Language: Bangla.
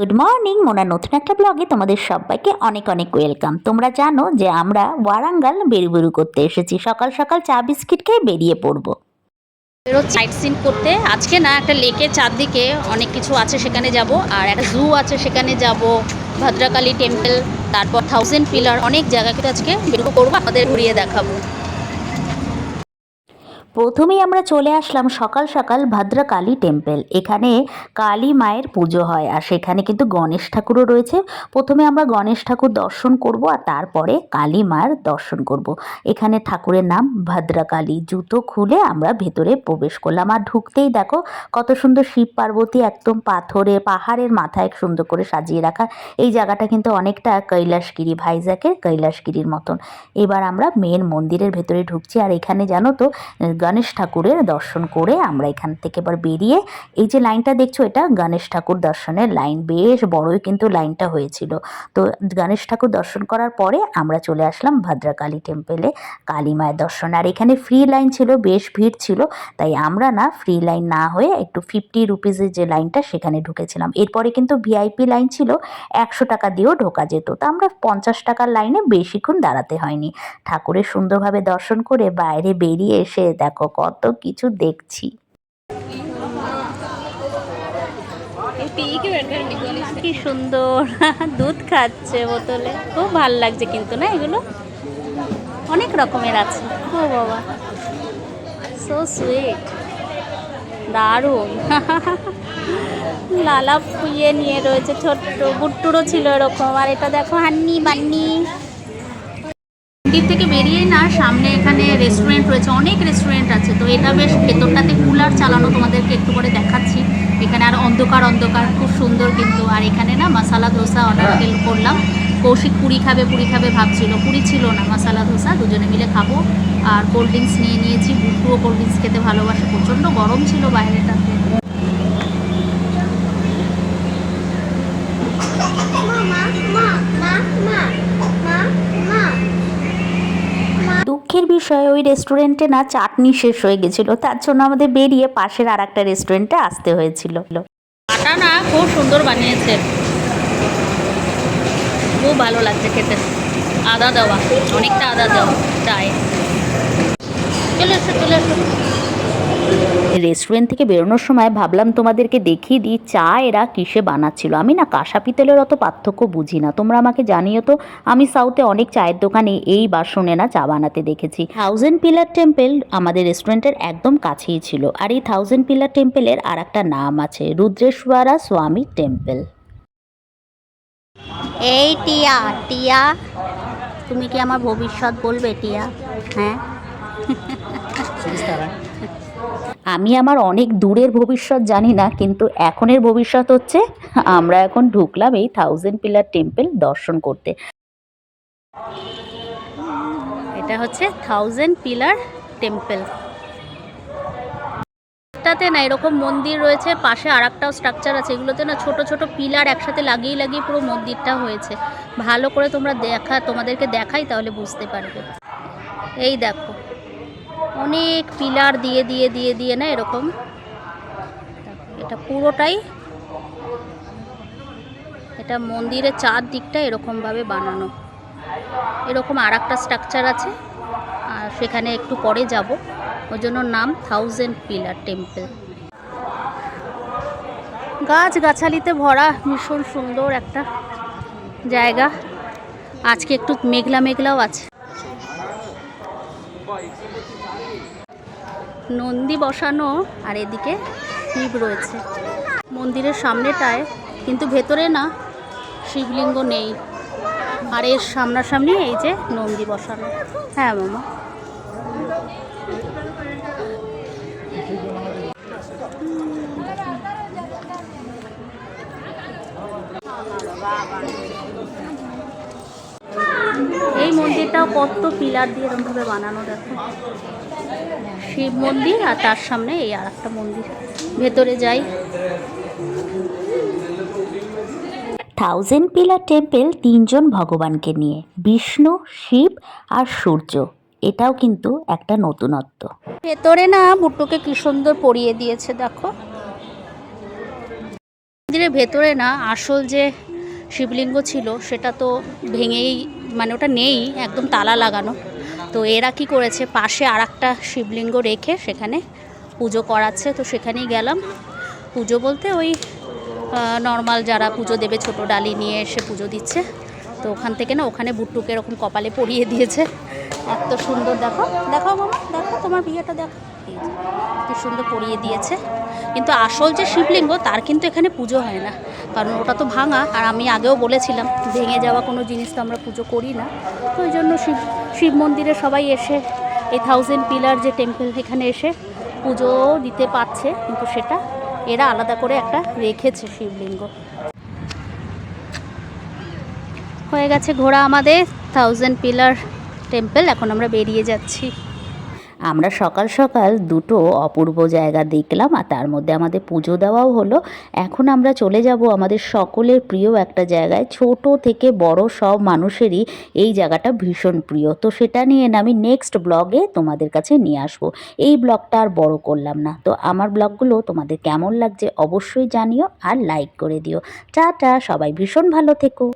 গুড মর্নিং মোনা নতুন একটা ব্লগে তোমাদের সবাইকে অনেক অনেক ওয়েলকাম তোমরা জানো যে আমরা ওয়ারাঙ্গাল বেরুবেরু করতে এসেছি। সকাল সকাল চা বিস্কিট খেয়ে বেরিয়ে পড়ব। সাইট সিন করতে। আজকে না একটা লেকের চারদিকে অনেক কিছু আছে, সেখানে যাব। আর একটা জু আছে, সেখানে যাব। ভদ্রাকালী টেম্পল তারপর থাউজেন্ড পিলার অনেক জায়গা কিন্তু আজকে বেরো করব। আমাদের ঘুরিয়ে দেখাবো। প্রথমেই আমরা চলে আসলাম সকাল সকাল ভদ্রকালী টেম্পল। এখানে কালী মায়ের পুজো হয় আর সেখানে কিন্তু গণেশ ঠাকুরও রয়েছে। প্রথমে আমরা গণেশ ঠাকুর দর্শন করব আর তারপরে কালী মায়ের দর্শন করব। এখানে ঠাকুরের নাম ভদ্রকালী। জুতো খুলে আমরা ভেতরে প্রবেশ করলাম। আর ঢুকতেই দেখো কত সুন্দর শিব পার্বতী একদম পাথরে, পাহাড়ের মাথায় সুন্দর করে সাজিয়ে রাখা। এই জায়গাটা কিন্তু অনেকটা কৈলাসগিরি, ভাইজাকের কৈলাসগিরির মতন। এবার আমরা মেন মন্দিরের ভেতরে ঢুকছি। আর এখানে জানো তো গণেশ ঠাকুরের দর্শন করে আমরা এখান থেকে এবার বেরিয়ে এই যে লাইনটা দেখছ, এটা গণেশ ঠাকুর দর্শনের লাইন। বেশ বড়ই কিন্তু লাইনটা হয়েছিল। তো গণেশ ঠাকুর দর্শন করার পরে আমরা চলে আসলাম ভদ্রকালী টেম্পেলে কালী মায়ের দর্শন। আর এখানে ফ্রি লাইন ছিল, বেশ ভিড় ছিল। তাই আমরা না ফ্রি লাইন না হয়ে একটু ফিফটি রুপিসের যে লাইনটা সেখানে ঢুকেছিলাম। এরপরে কিন্তু ভিআইপি লাইন ছিল, একশো টাকা দিয়েও ঢোকা যেত। তা আমরা পঞ্চাশ টাকার লাইনে বেশিক্ষণ দাঁড়াতে হয়নি। ঠাকুরের সুন্দরভাবে দর্শন করে বাইরে বেরিয়ে এসে দেখো কত কিছু দেখছি। কি সুন্দর দুধ খাচ্ছে বোতলে। খুব ভালো লাগছে কিন্তু না এগুলো? অনেক রকমের আছে। ও বাবা সো সুইট দারুণ। লালা ফুয়ে নিয়ে রয়েছে ছোট্ট গুট্টুরও ছিল এরকম। আর এটা দেখো হান্নি বান্নি। মন্দির থেকে বেরিয়েই না সামনে এখানে রেস্টুরেন্ট রয়েছে অনেক রেস্টুরেন্ট আছে। তো এটা বেশ ভেতরটাতে কুলার চালানো তোমাদেরকে একটু করে দেখাচ্ছি। এখানে আর অন্ধকার অন্ধকার খুব সুন্দর কিন্তু। আর এখানে না মশালা ধোসা অর্ডার করলাম। কৌশিক পুরি খাবে পুরি খাবে ভাবছিল। পুরি ছিল না মশালা ধোসা দুজনে মিলে খাব। আর কোল্ড ড্রিঙ্কস নিয়ে নিয়েছি। বুটুও কোল্ড ড্রিঙ্কস খেতে ভালোবাসে। প্রচণ্ড গরম ছিল বাইরেটাতে। দুঃখের বিষয়, ওই রেস্টুরেন্টে না চাটনি শেষ হয়ে গেছিল। তার জন্য আমাদের বেরিয়ে পাশের আর একটা রেস্টুরেন্টে আসতে হয়েছিল। আটা না খুব সুন্দর বানিয়েছে। খুব ভালো লাগছে খেতে। আদা দেওয়া, অনেকটা আদা দেওয়া চায় চলে এসো চলে এসো। রেস্টুরেন্ট থেকে বেরোনোর সময় ভাবলাম তোমাদেরকে দেখিয়ে দিই, চা এরা কিসে বানাচ্ছিল। আমি না কাঁসা পিতলের অত পার্থক্য বুঝি না। তোমরা আমাকে জানিও তো, আমি সাউথে অনেক চায়ের দোকানে এই বাসনে না চা বানাতে দেখেছি। থাউজেন্ড পিলার টেম্পল আমাদের রেস্টুরেন্টের একদম কাছেই ছিল। আর এই থাউজেন্ড পিলার টেম্পলের আর একটা নাম আছে, রুদ্রেশ্বরা স্বামী টেম্পল। এই টিয়া টিয়া, তুমি কি আমার ভবিষ্যৎ বলবে, টিয়া? হ্যাঁ? আমি আমার অনেক দূরের ভবিষ্যৎ জানি না, কিন্তু এখনের ভবিষ্যৎ হচ্ছে আমরা এখন ঢুকলাম এই থাউজেন্ড পিলার টেম্পল দর্শন করতে। এটা হচ্ছে থাউজেন্ড পিলার টেম্পল একটাতে না এরকম মন্দির রয়েছে, পাশে আর একটাও স্ট্রাকচার আছে, এগুলোতে না ছোট ছোট পিলার একসাথে লাগিয়ে লাগিয়ে পুরো মন্দিরটা হয়েছে। ভালো করে তোমরা দেখা, তোমাদেরকে দেখাই তাহলে বুঝতে পারবে। এই দেখো অনেক পিলার দিয়ে দিয়ে দিয়ে দিয়ে না এরকম। এটা পুরোটাই এটা মন্দিরের চারদিকটা এরকমভাবে বানানো। এরকম আর একটা স্ট্রাকচার আছে, আর সেখানে একটু পরে যাব। ওই জন্য নাম থাউজেন্ড পিলার টেম্পল। গাছ গাছালিতে ভরা, ভীষণ সুন্দর একটা জায়গা। আজকে একটু মেঘলা, মেঘলাও আছে। নন্দী বসানো আর এদিকে শিব রয়েছে। মন্দিরের সামনেটায়, কিন্তু ভেতরে না, শিবলিঙ্গ নেই। আর এর সামনাসামনি এই যে নন্দী বসানো। হ্যাঁ মামা। এই মন্দিরটাও কত পিলার দিয়ে এরকমভাবে বানানো দেখো। শিব মন্দির আর তার সামনে এই আর একটা মন্দির। ভেতরে যাই। থাউজেন্ড পিলার টেম্পল তিনজন ভগবানকে নিয়ে বিষ্ণু শিব আর সূর্য। এটাও কিন্তু একটা নতুনত্ব। ভেতরে না বুট্টুকে কি সুন্দর পরিয়ে দিয়েছে দেখো। মন্দিরের ভেতরে না আসল যে শিবলিঙ্গ ছিল সেটা তো ভেঙেই মানে ওটা নেই, একদম তালা লাগানো। তো এরা কি করেছে, পাশে আর একটা শিবলিঙ্গ রেখে সেখানে পুজো করাচ্ছে। তো সেখানেই গেলাম। পুজো বলতে ওই নর্মাল যারা পুজো দেবে, ছোট ডালি নিয়ে এসে পুজো দিচ্ছে। তো ওখান থেকে না, ওখানে বুট্টুকে এরকম কপালে পরিয়ে দিয়েছে। এত সুন্দর, দেখো দেখো মামা, দেখো তোমার বিয়েটা, দেখো। কি সুন্দর পরিয়ে দিয়েছে। কিন্তু আসল যে শিবলিঙ্গ, তার কিন্তু এখানে পুজো হয় না। কারণ ওটা তো ভাঙা। আর আমি আগেও বলেছিলাম, ভেঙে যাওয়া কোনো জিনিস তো আমরা পুজো করি না। তো ওই জন্য শিব শিব মন্দিরে সবাই এসে, এই থাউজেন্ড পিলার যে টেম্পল এখানে এসে পুজো দিতে পারছে, কিন্তু সেটা এরা আলাদা করে একটা রেখেছে শিবলিঙ্গ। হয়ে গেছে ঘোরা আমাদের থাউজেন্ড পিলার টেম্পল এখন আমরা বেরিয়ে যাচ্ছি। আমরা সকাল সকাল দুটো অপূর্ব জায়গা দেখলাম আর তার মধ্যে আমাদের পুজো দেওয়াও হলো। এখন আমরা চলে যাব আমাদের সকলের প্রিয় একটা জায়গায়। ছোট থেকে বড় সব মানুষেরই এই জায়গাটা ভীষণ প্রিয়। তো সেটা নিয়ে আমি নেক্সট ব্লগে তোমাদের কাছে নিয়ে আসব। এই ব্লগটা আর বড় করলাম না। তো আমার ব্লগগুলো তোমাদের কেমন লাগছে অবশ্যই জানিও আর লাইক করে দিও। টাটা, সবাই ভীষণ ভালো থেকো।